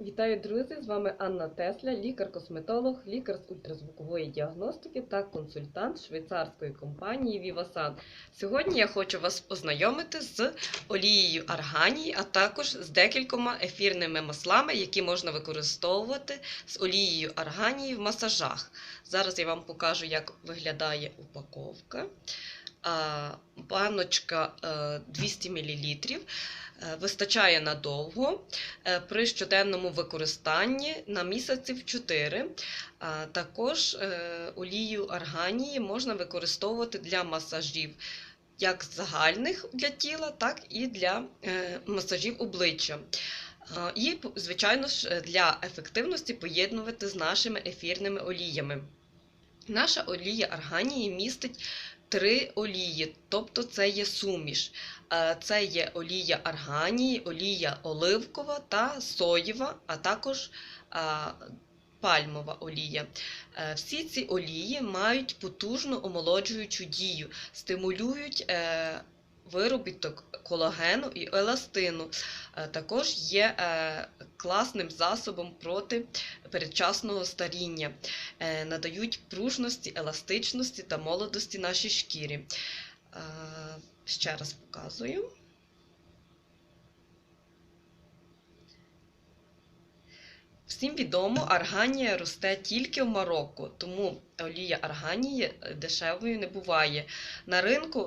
Вітаю, друзі! З вами Анна Тесля, лікар-косметолог, лікар з ультразвукової діагностики та консультант швейцарської компанії Vivasan. Сьогодні я хочу вас познайомити з олією арганії, а також з декількома ефірними маслами, які можна використовувати з олією арганії в масажах. Зараз я вам покажу, як виглядає упаковка. А, Баночка е, 200 мл. Е, Вистачає надовго е, при щоденному використанні на місяців 4. Також е, олію арганії можна використовувати для масажів як загальних для тіла, так і для е, масажів обличчя. І, звичайно ж, для ефективності поєднувати з нашими ефірними оліями. Наша олія арганії містить три олії, тобто це є суміш. Е, Це є олія арганії, олія оливкова та соєва, а також е, пальмова олія. Е, Всі ці олії мають потужну омолоджуючу дію, стимулюють виробіток колагену і еластину. Також є класним засобом проти передчасного старіння, Е, надають пружності, еластичності та молодості нашій шкірі. Е, Ще раз показую. Всім відомо, арганія росте тільки в Марокко, тому олія арганії е, дешевою не буває. На ринку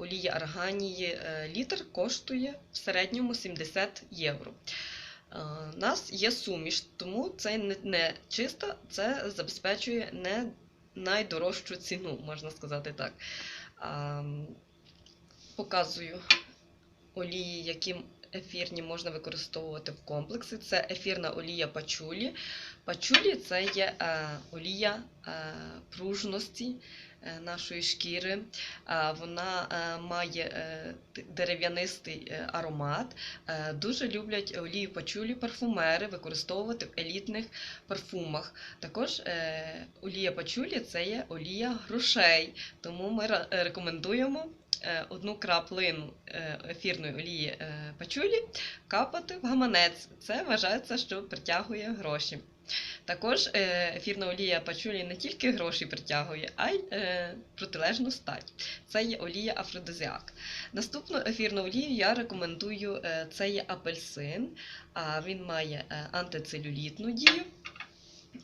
олія арганії літр коштує в середньому 70 євро. У нас є суміш, тому це не, чиста, це забезпечує не найдорожчу ціну, можна сказати так. Показую олії, які ефірні можна використовувати в комплексі. Це ефірна олія пачулі. Пачулі це є е, олія е, пружності е, нашої шкіри. Вона має дерев'янистий аромат. Дуже люблять олію пачулі парфумери використовувати в елітних парфумах. Також олія пачулі це є олія грошей, тому ми рекомендуємо одну краплину е, ефірної олії е, пачулі капати в гаманець. Це вважається, що притягує гроші. Також е, ефірна олія пачулі не тільки гроші притягує, а й е, протилежну стать. Це є олія афродизіак. Наступну ефірну олію я рекомендую е, це є апельсин. А він має е, антицелюлітну дію.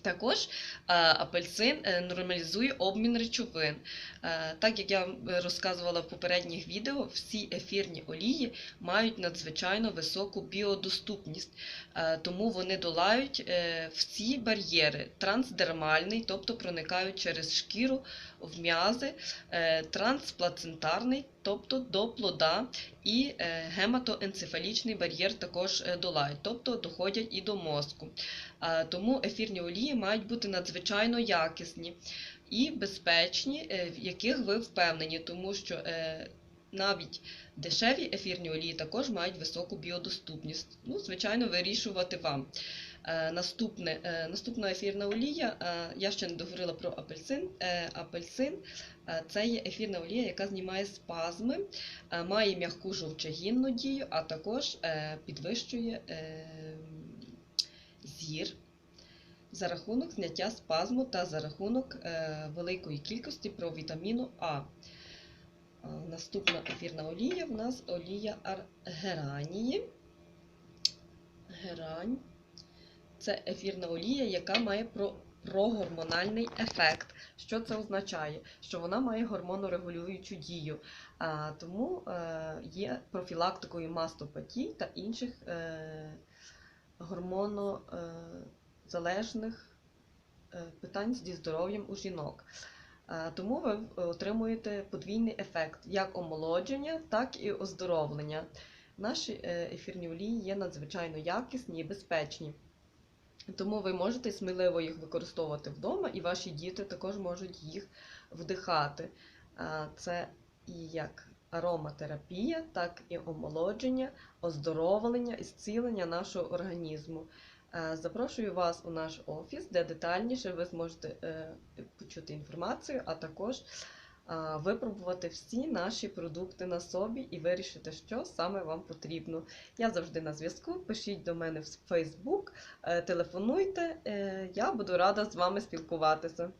Також е, апельсин е, нормалізує обмін речовин. Е, Так як я розказувала в попередніх відео, всі ефірні олії мають надзвичайно високу біодоступність, тому вони долають всі бар'єри: трансдермальний, тобто проникають через шкіру в м'язи, трансплацентарний, тобто до плода, і е, гематоенцефалічний бар'єр також е, долають, тобто доходять і до мозку. Тому ефірні олії мають бути надзвичайно якісні і безпечні, е, в яких ви впевнені, тому що навіть дешеві ефірні олії також мають високу біодоступність. Ну, звичайно, вирішувати вам. Е, Наступне, е, наступна ефірна олія, е, я ще не договорила про апельсин. Апельсин це є ефірна олія, яка знімає спазми, має м'яку жовчогінну дію, а також підвищує зір за рахунок зняття спазму та за рахунок великої кількості провітаміну. А, Наступна ефірна олія в нас олія геранії. Герань. Це ефірна олія, яка має про, прогормональний ефект. Що це означає? Що вона має гормонорегулюючу дію. Тому е, є профілактикою мастопатій та інших е, гормонозалежних е, питань зі здоров'ям у жінок. Тому ви отримуєте подвійний ефект як омолодження, так і оздоровлення. Наші ефірні олії є надзвичайно якісні і безпечні. Тому ви можете сміливо їх використовувати вдома, і ваші діти також можуть їх вдихати. Це і як ароматерапія, так і омолодження, оздоровлення і зцілення нашого організму. Запрошую вас у наш офіс, де детальніше ви зможете е, почути інформацію, а також випробувати всі наші продукти на собі і вирішити, що саме вам потрібно. Я завжди на зв'язку. Пишіть до мене в Facebook, е, телефонуйте. е, Я буду рада з вами спілкуватися.